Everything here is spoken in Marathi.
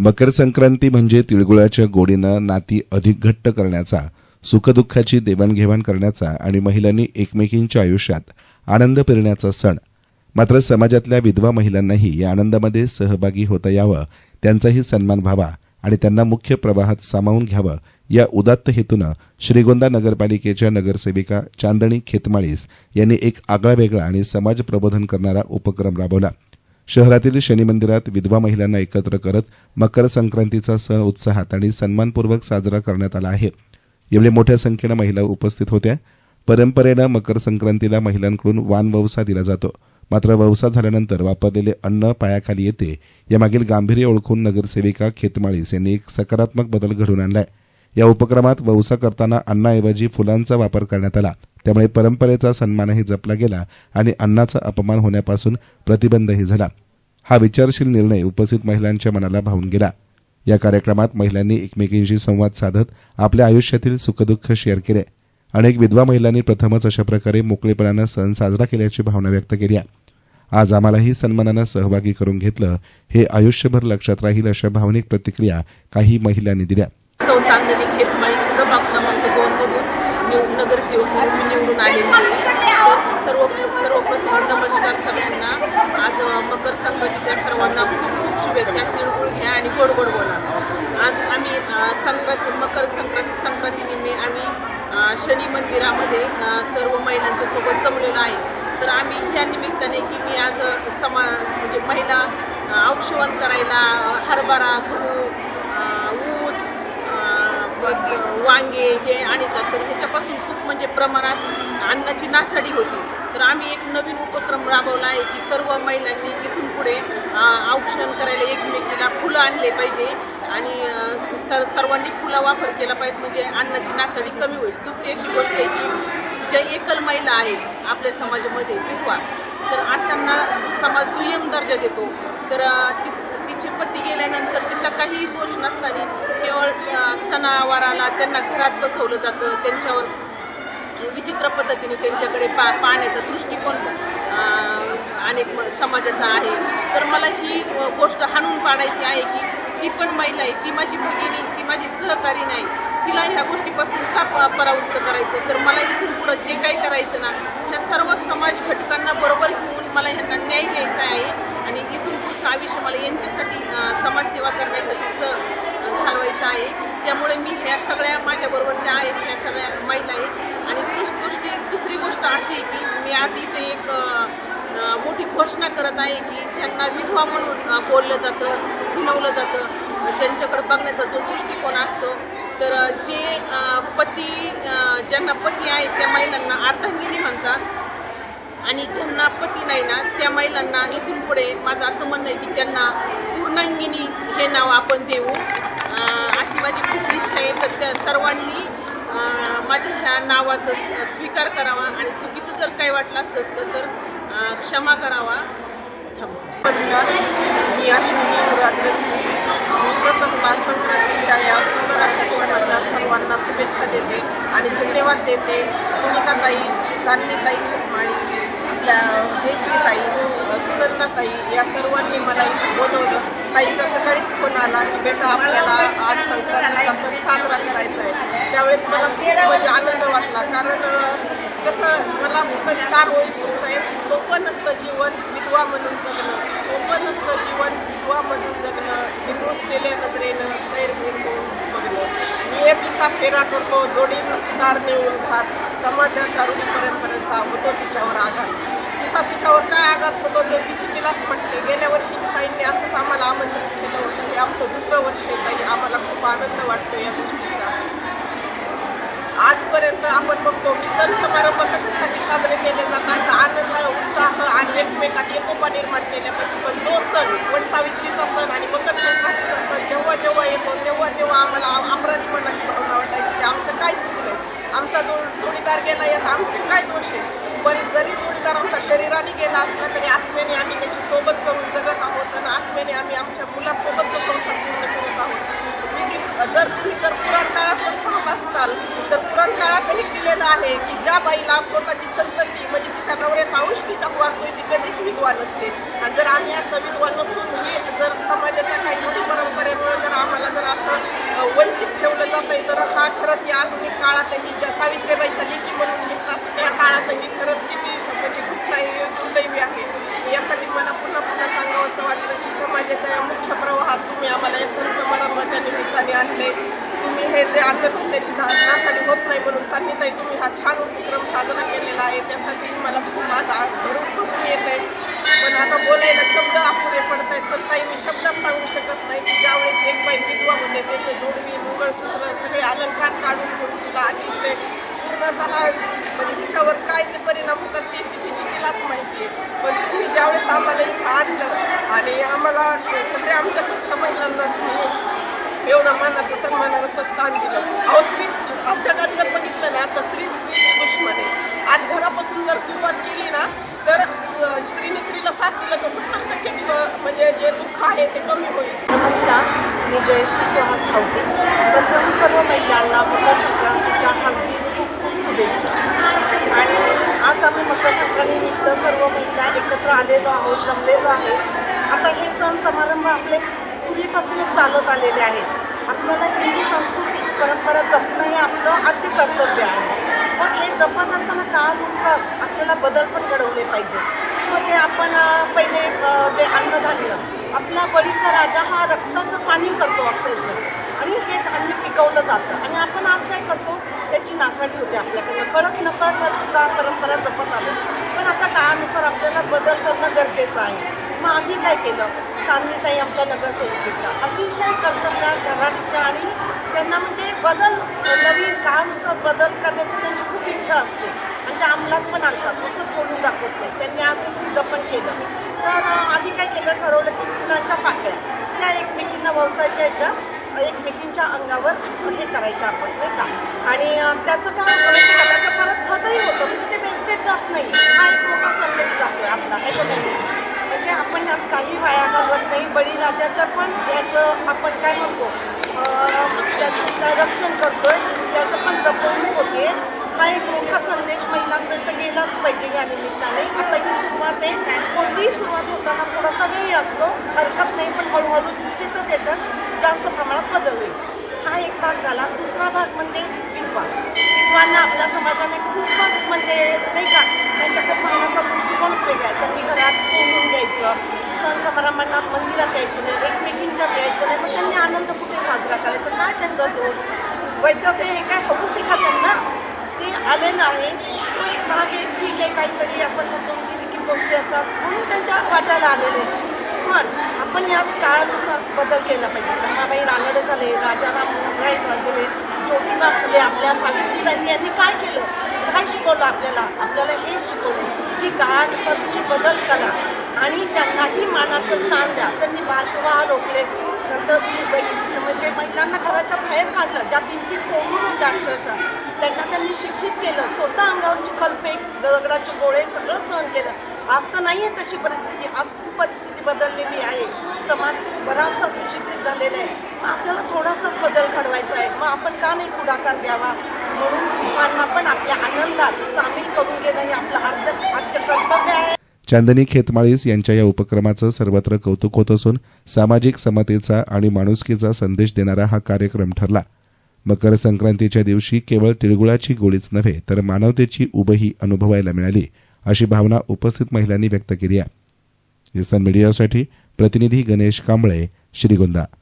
मकर संक्रांती म्हणजे तिळगुळाच्या गोडीनं नाती अधिक घट्ट करण्याचा सुखदुःखाची देवाणघेवाण करण्याचा आणि महिलांनी एकमेकींच्या आयुष्यात आनंद पेरण्याचा सण. मात्र समाजातल्या विधवा महिलांनाही या आनंदामध्ये सहभागी होता यावं त्यांचाही सन्मान व्हावा आणि त्यांना मुख्य प्रवाहात सामावून घ्यावं या उदात्त हेतूनं श्रीगोंदा नगरपालिकेच्या नगरसेविका चांदणी खेतमाळीस यांनी एक आगळावेगळा आणि समाज प्रबोधन करणारा उपक्रम राबवला. शहरातील शनी मंदिरात विधवा महिलांना एकत्र करत मकर संक्रांतीचा सण उत्साहात आणि सन्मानपूर्वक साजरा करण्यात आला आहे. यावेळी मोठ्या संख्येनं महिला उपस्थित होत्या. परंपरेनं मकर संक्रांतीला महिलांकडून वान ववसा दिला जातो. मात्र ववसा झाल्यानंतर वापरलेले अन्न पायाखाली येते. यामागील गांभीर्य ओळखून नगरसेविका खेतमाळीस यांनी एक सकारात्मक बदल घडवून आणलाय. या उपक्रमात ववसा करताना अन्नाऐवजी फुलांचा वापर करण्यात आला. त्यामुळे परंपरेचा सन्मानही जपला गेला आणि अन्नाचा अपमान होण्यापासून प्रतिबंधही झाला. हा विचारशील निर्णय उपस्थित महिलांच्या मनाला भावून गेला. या कार्यक्रमात महिलांनी एकमेकींशी संवाद साधत आपल्या आयुष्यातील सुखदुःख शेअर केले. अनेक विधवा महिलांनी प्रथमच अशा प्रकारे मोकळेपणानं सण साजरा केल्याची भावना व्यक्त केली. आहे. आज आम्हालाही सन्मानानं सहभागी करून घेतलं हे आयुष्यभर लक्षात राहील अशा भावनिक प्रतिक्रिया काही महिलांनी दिल्या. चांदणी खेतमाळी प्रभाग क्रमांक दोन मधून नगरसेवक निवडून आलेली सर्व सर्वप्रथम नमस्कार सगळ्यांना. आज मकर संक्रांतीच्या सर्वांना खूप खूप शुभेच्छा. तिळगुळ घ्या आणि गोड गोड बोला. आज आम्ही संक्रांती मकर संक्रांती संक्रांतीनिमित्त आम्ही शनी मंदिरामध्ये सर्व महिलांच्या सोबत जमलेलो आहे. तर आम्ही या निमित्ताने की मी आज समा म्हणजे महिला औक्षवण करायला हरभरा गहू ऊस वांगे हे आणतात. तर ह्याच्यापासून खूप म्हणजे प्रमाणात अन्नाची नासाडी होती. तर आम्ही एक नवीन उपक्रम राबवला आहे की सर्व महिलांनी इथून पुढे औक्षण करायला एकमेकीला फुलं आणले पाहिजे आणि सर सर्वांनी फुलं वापर केला पाहिजे. म्हणजे अन्नाची नासाडी कमी होईल. दुसरी अशी गोष्ट आहे की ज्या एकल महिला आहेत आपल्या समाजामध्ये विधवा तर अशांना समाज दुय्यम दर्जा देतो. तर ति तिचे पती गेल्यानंतर तिचा काहीही दोष नसताना केवळ स- सणावाराला त्यांना घरात बसवलं जातं. त्यांच्यावर विचित्र पद्धतीने त्यांच्याकडे पा पाहण्याचा दृष्टिकोन अनेक समाजाचा आहे. तर मला ही गोष्ट हाणून पाडायची आहे की ती पण महिला आहे ती माझी भगिनी ती माझी सहकारी नाही. तिला ह्या गोष्टीपासून का प- परावृत्त करायचं तर मला इथून पुढं जे काही करायचं ना ह्या सर्व समाज घटकांना बरोबर घेऊन मला ह्यांना न्याय द्यायचा आहे आणि इथून पुढचं आयुष्य मला यांच्यासाठी समाजसेवा करण्यासाठी स घालवायचं आहे. त्यामुळे मी ह्या सगळ्या माझ्याबरोबर ज्या आहेत ह्या सगळ्या महिला आहेत आणि दुस दुसरी दुसरी गोष्ट अशी आहे की मी आज इथे एक अ, अ, मोठी घोषणा करत आहे की ज्यांना विधवा म्हणून बोललं जातं खुणवलं जातं त्यांच्याकडे बघण्याचा जो दृष्टिकोन असतो तर जे पती ज्यांना पती आहेत त्या महिलांना अर्धांगिनी म्हणतात आणि ज्यांना पती नाही ना त्या महिलांना इथून पुढे माझं असं म्हणणं आहे की त्यांना पूर्णांगिनी हे नाव आपण देऊ. अशी माझी खूप इच्छा आहे. तर त्या सर्वांनी माझ्या ह्या नावाचा स्वीकार करावा आणि चुकीचं जर काही वाटलं असतं तर क्षमा करावा. नमस्कार. मी अश्विनी युवराज मी संक्रांतीच्या या सुंदर अशा क्षणाच्या सर्वांना शुभेच्छा देते आणि धन्यवाद देते सुनीताताई चांदणीताई खेमाळी आपल्या जयश्रीताई सुनंदाताई या सर्वांनी मला इथे बोलवलं. ताईंचा सकाळीच फोन आला की बेटा आपल्याला आज संक्रांतीचा सण साजरा करायचा आहे. त्यावेळेस मला खूप म्हणजे आनंद वाटला. कारण कसं मला फक्त चार ओळी सुचत आहेत. सोपं नसतं जीवन विधवा म्हणून जगणं. सोपं नसतं जीवन विधवा म्हणून जगणं. निर्मुसलेल्या नजरेनं सैर घेऊन बघणं. नियतीचा फेरा करतो जोडीदार नेऊन घात. समाजाच्या रूढी परंपरेचा होतो तिच्यावर आघात. तिचा तिच्यावर काय आघात होतो ते तिची तिलाच म्हटले. गेल्या वर्षी ताईंनी असंच आम्हाला आमंत्रित केलं होतं. हे आमचं दुसरं वर्ष आहे ताई. आम्हाला खूप आनंद वाटतो या गोष्टीचा. आजपर्यंत आपण बघतो की सण समारंभ कशासाठी साजरे केले जातात? आनंद उत्साह आणि एकमेकात एकोपा निर्माण केल्यापासून पण जो सण वडसावित्रीचा सण आणि मकर संक्रांतीचा सण जेव्हा जेव्हा येतो तेव्हा तेव्हा आम्हाला अपराधीपणाची भावना वाटायची की आमचं काय चुकलंय आमचा जो जोडीदार गेला यात आमचे काय दोष आहे? पण जरी जोडीदार आमचा शरीराने गेला असला तरी आत्म्याने आम्ही त्याची सोबत करून जगत आहोत आणि आत्म्याने आम्ही आमच्या मुलासोबत तो संसार पूर्ण करत आहोत. जर तुम्ही जर पुराण काळातच पाहत असाल तर पुराण काळातही दिलेलं आहे की ज्या बाईला स्वतःची संतती म्हणजे तिच्या नवऱ्याचा अंश तिच्या वाढतोय ती कधीच विद्वान असते आणि जर आम्ही असं विद्वान नसून ही जर समाजाच्या काही मोठी परंपरेमुळे जर आम्हाला जर असं वंचित ठेवलं जात आहे तर हा खरंच या आधुनिक अन्नधान्याची होत नाही म्हणून चांदणीताई तुम्ही हा छान उपक्रम साजरा केलेला आहे. त्यासाठी मला खूप माझा भरून भरून येत आहे. पण आता बोलायला शब्द अपुरे पडत आहेत पण काही मी शब्दात सांगू शकत नाही की ज्यावेळेस एक बाई विधवा होते त्याचे जोडवी मंगळसूत्र सगळे अलंकार काढून ठेवून तिला अतिशय पूर्णतः म्हणजे तिच्यावर काय ते परिणाम होतात ते तिची तिलाच माहिती आहे. पण तुम्ही ज्यावेळेस आम्हाला इथं आणलं आणि आम्हाला सगळ्या आमच्या सख्या महिलांना एवढं मानाचं सन्मानाचं स्थान दिलं. अहो श्री जगात जर बघितलं ना तर श्री स्त्रीची दुश्मन. आहे आज घरापासून जर सुरुवात केली ना तर अं, श्रीने स्त्रीला साथ दिलं तर सत्तर टक्के म्हणजे जे दुःख आहे ते कमी होईल. नमस्कार मी जयश्री सुहास खावते प्रथम सर्व महिलांना मकर संक्रांतीच्या हार्दिक खूप खूप शुभेच्छा. आणि आज आम्ही मकर संक्रांतीनिमित्त सर्व महिला एकत्र आलेलो आहोत जमलेलो आहे. आता हे सण समारंभ आपले पूर्वीपासूनच चालत आलेले आहेत. आपल्याला हिंदी सांस्कृतिक परंपरा जपणं हे आपलं आद्य कर्तव्य आहे. पण हे जपत असताना काळानुसार आपल्याला बदल पण घडवले पाहिजे. म्हणजे आपण पहिले जे अन्नधान्य आपला बळीचा राजा हा रक्ताचं पाणी करतो अक्षरशः. आणि हे धान्य पिकवलं जातं. आणि आपण आज काय करतो? त्याची नासाडी होते आपल्याकडनं. कळत नकळत ह्या चुका परंपरा जपत आलो पण आता काळानुसार आपल्याला बदल करणं गरजेचं आहे. मग आम्ही काय केलं? चांदणीताई आमच्या नगरसेविकेच्या. अतिशय कर्तव्या धडाडीच्या आणि त्यांना म्हणजे बदल नवीन काळानुसार बदल करण्याची त्यांची खूप इच्छा असते. आणि त्या अंमलात पण आणतात. नुसतं बोलून दाखवत नाही. त्यांनी आज सिद्ध पण केलं. तर आम्ही काय केलं? ठरवलं की फुलांच्या पाकळ्या. त्या एकमेकींना व्यवसायाच्या ह्याच्या एकमेकींच्या अंगावर हे करायचं आपण नाही का? आणि त्याचं काय त्याचं परत खतही होतं. म्हणजे ते वेस्टेज जात नाही. हा एक मोठा संदेश जातो आपला. आहे नाही म्हणजे आपण यात काही वाया घालवत नाही. बळीराजाच्या पण याचं आपण काय म्हणतो त्याचं रक्षण करतोय त्याचं पण जपवणूक होते. हा एक मोठा संदेश महिलांपर्यंत गेलाच पाहिजे या निमित्ताने. आता ही सुरुवात आहे. कोणतीही सुरुवात होताना थोडासा वेळ लागतो. हरकत नाही पण हळूहळू निश्चित त्याच्यात जास्त प्रमाणात बदल होईल. हा एक भाग झाला. दुसरा भाग म्हणजे विधवा विद्वांना आपल्या समाजाने खूपच म्हणजे नाही का त्यांच्याकडे पाहण्याचा दृष्टिकोनच वेगळा आहे. त्यांनी घरात बोलून घ्यायचं सण समारंभांना मंदिरात यायचं नाही एकमेकींच्या यायचं नाही मग त्यांनी आनंद कुठे साजरा करायचा? काय त्यांचा दोष? वैद्यक हे काय हवूस आहे का त्यांना? ते आले नाही. तो एक भाग आहे ठीक आहे काहीतरी आपण म्हणतो की गोष्टी असतात म्हणून त्यांच्या वाट्याला आलेले. पण आपण या काळानुसार बदल केला पाहिजे. रमाबाई रानडे झाले राजाराम राय झाले ज्योतिबा फुले आपल्या सावित्रीबाई यांनी काय केलं? काय शिकवलं आपल्याला? आपल्याला हे शिकवलं की काळानुसार तुम्ही बदल करा आणि त्यांनाही मानाचं स्थान द्या. त्यांनी बालविवाह रोखले. नंतर म्हणजे महिलांना घराच्या बाहेर काढलं ज्या भिंतीत कोंडून होत्या अक्षरशः. त्यांना त्यांनी शिक्षित केलं स्वतः अंगावर चिखलफेक दगडाचे गोळे सगळं सहन केलं. आज तर नाही आहे तशी परिस्थिती आज खूप परिस्थिती बदललेली आहे. समाज बराचसा सुशिक्षित झालेला आहे. मग आपल्याला थोडासाच बदल घडवायचा आहे. मग आपण का नाही पुढाकार घ्यावा? म्हणून लोकांना पण आपल्या आनंदात सामील करून घेणं हे आपलं अर्ध आद्य कर्तव्य आहे. चांदनी खेतमाळीस यांच्या या उपक्रमाचं सर्वत्र कौतुक होत असून सामाजिक समतेचा आणि माणुसकीचा संदेश देणारा हा कार्यक्रम ठरला. मकर संक्रांतीच्या दिवशी केवळ तिळगुळाची गोळीच नव्हे तर मानवतेची उभही अनुभवायला मिळाली अशी भावना उपस्थित महिलांनी व्यक्त केली आहे. इस्तान मीडियासाठी प्रतिनिधी गणेश कांबळे श्रीगोंदा.